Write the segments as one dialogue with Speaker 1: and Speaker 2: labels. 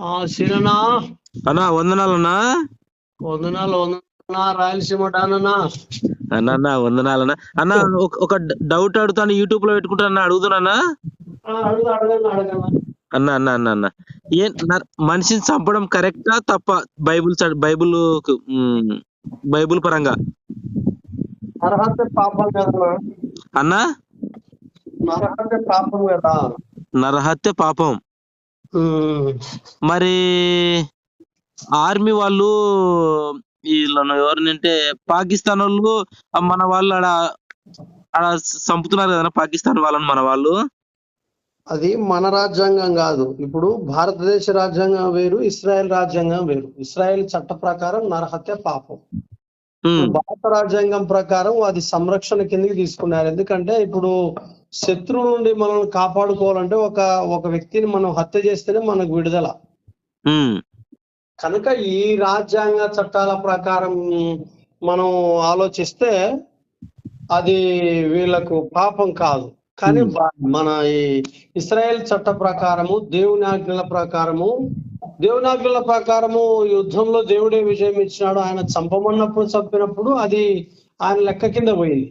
Speaker 1: ఆ సిరనా
Speaker 2: అన్నా వందనాలన్నా?
Speaker 1: వందనాలు వందనా రాయలసీమ డానన్నా.
Speaker 2: అన్న అన్న వందనాలన్నా. అన్న ఒక- ఒక డౌట్ అడుగుతాను యూట్యూబ్లో పెట్టుకుంటాను అడుగుతున్నా అన్న అన్న అన్న అన్న. ఏ మనిషిని చంపడం కరెక్టా తప్ప? బైబుల్ బైబుల్ బైబుల్ పరంగా.
Speaker 1: నరహత్య పాపం
Speaker 2: అన్న?
Speaker 1: నరహత్య పాపం కదా
Speaker 2: నరహత్య పాపం
Speaker 1: ఉమ్.
Speaker 2: మరి ఆర్మీ వాళ్ళు వీళ్ళను ఎవరినంటే పాకిస్తాన్ వాళ్ళు మన వాళ్ళు ఆడ ఆడ చంపుతున్నారు కదా పాకిస్తాన్ వాళ్ళని మన వాళ్ళు?
Speaker 1: అది మన రాజ్యాంగం కాదు. ఇప్పుడు భారతదేశ రాజ్యాంగం వేరు ఇస్రాయెల్ రాజ్యాంగం వేరు. ఇస్రాయెల్ చట్ట ప్రకారం నరహత్య పాపం. భారత రాజ్యాంగం ప్రకారం అది సంరక్షణ కిందకి తీసుకున్నారు. ఎందుకంటే ఇప్పుడు శత్రువు నుండి మనల్ని కాపాడుకోవాలంటే ఒక ఒక వ్యక్తిని మనం హత్య చేస్తేనే మనకు విడుదల. కనుక ఈ రాజ్యాంగ చట్టాల ప్రకారం మనం ఆలోచిస్తే అది వీళ్ళకు పాపం కాదు. కానీ మన ఈ ఇస్రాయేల్ చట్ట ప్రకారము దేవుని ఆజ్ఞల ప్రకారము దేవుని ఆజ్ఞల ప్రకారము యుద్ధంలో దేవుడే విజయం ఇచ్చినాడు ఆయన చంపమన్నప్పుడు చంపినప్పుడు అది ఆయన లెక్క కింద పోయింది.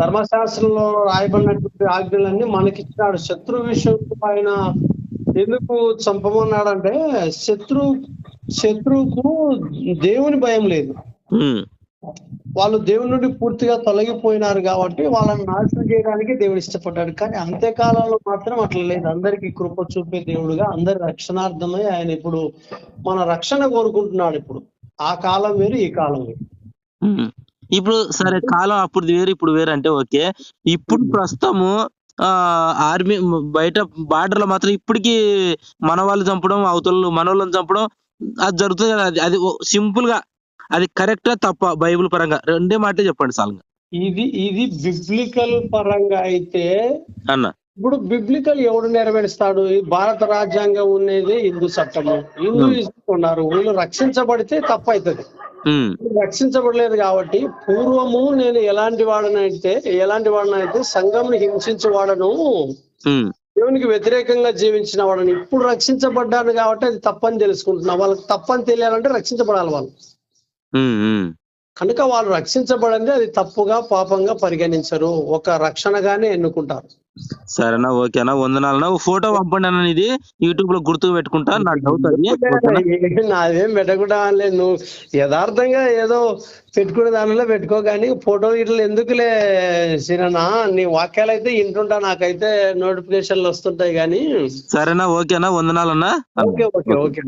Speaker 1: ధర్మశాస్త్రంలో రాయబడినటువంటి ఆజ్ఞలన్నీ మనకిచ్చినాడు. శత్రు విషయం ఆయన ఎందుకు చంపమన్నాడంటే శత్రు శత్రువుకు దేవుని భయం లేదు. వాళ్ళు దేవుని నుండి పూర్తిగా తొలగిపోయినారు కాబట్టి వాళ్ళని నాశనం చేయడానికి దేవుడు ఇష్టపడ్డాడు. కానీ అంత్యకాలంలో మాత్రం అట్లా లేదు. అందరికీ కృప చూపే దేవుడుగా అందరి రక్షణార్థమై ఆయన ఇప్పుడు మన రక్షణ కోరుకుంటున్నాడు ఇప్పుడు. ఆ కాలం వేరు ఈ కాలం వేరు.
Speaker 2: ఇప్పుడు సరే కాలం అప్పుడు వేరు ఇప్పుడు వేరు అంటే ఓకే. ఇప్పుడు ప్రస్తుతము ఆ ఆర్మీ బయట బార్డర్లో మాత్రం ఇప్పటికీ మన వాళ్ళు చంపడం అవతల మన వాళ్ళని చంపడం అది జరుగుతుంది కదా. అది అది సింపుల్గా అది కరెక్టా తప్ప బైబిల్ పరంగా రెండే మాటే చెప్పండి సార్
Speaker 1: ఇది ఇది బిబ్లికల్ పరంగా అయితే
Speaker 2: అన్న.
Speaker 1: ఇప్పుడు బిబ్లికల్ ఎవడు నెరవేరుస్తాడు? భారత రాజ్యాంగం ఉన్నది హిందూ చట్టము. హిందూ ఉన్నారు. వీళ్ళు రక్షించబడితే తప్పైతది.
Speaker 2: ఉమ్,
Speaker 1: రక్షించబడలేదు కాబట్టి పూర్వము నేను ఎలాంటి వాడనైతే ఎలాంటి వాడనైతే సంఘంని హింసించే వాడను
Speaker 2: ఉమ్,
Speaker 1: దేవునికి వ్యతిరేకంగా జీవించిన వాడని ఇప్పుడు రక్షించబడ్డాను కాబట్టి అది తప్పని తెలుసుకుంటున్నా. వాళ్ళకి తప్పని తెలియాలంటే రక్షించబడాలి వాళ్ళు. కనుక వాళ్ళు రక్షించబడింది అది తప్పుగా పాపంగా పరిగణించరు. ఒక రక్షణగానే ఎన్నుకుంటారు.
Speaker 2: సరేనా ఓకేనా వందనాలన్నా ఓ ఫోటో పంపండి అన్న ఇది యూట్యూబ్లో గుర్తుకు పెట్టుకుంటా నా డౌట్ అది?
Speaker 1: నాదేం పెట్టకుండా లేదు నువ్వు యథార్థంగా ఏదో పెట్టుకునే దానిలో పెట్టుకో కానీ ఫోటోలు ఇట్లా ఎందుకులే సిరనా నీ వాక్యాలు అయితే వింటుంటా నాకైతే నోటిఫికేషన్లు వస్తుంటాయి కానీ
Speaker 2: సరేనా ఓకేనా వందనాలన్నా
Speaker 1: ఓకే ఓకే ఓకే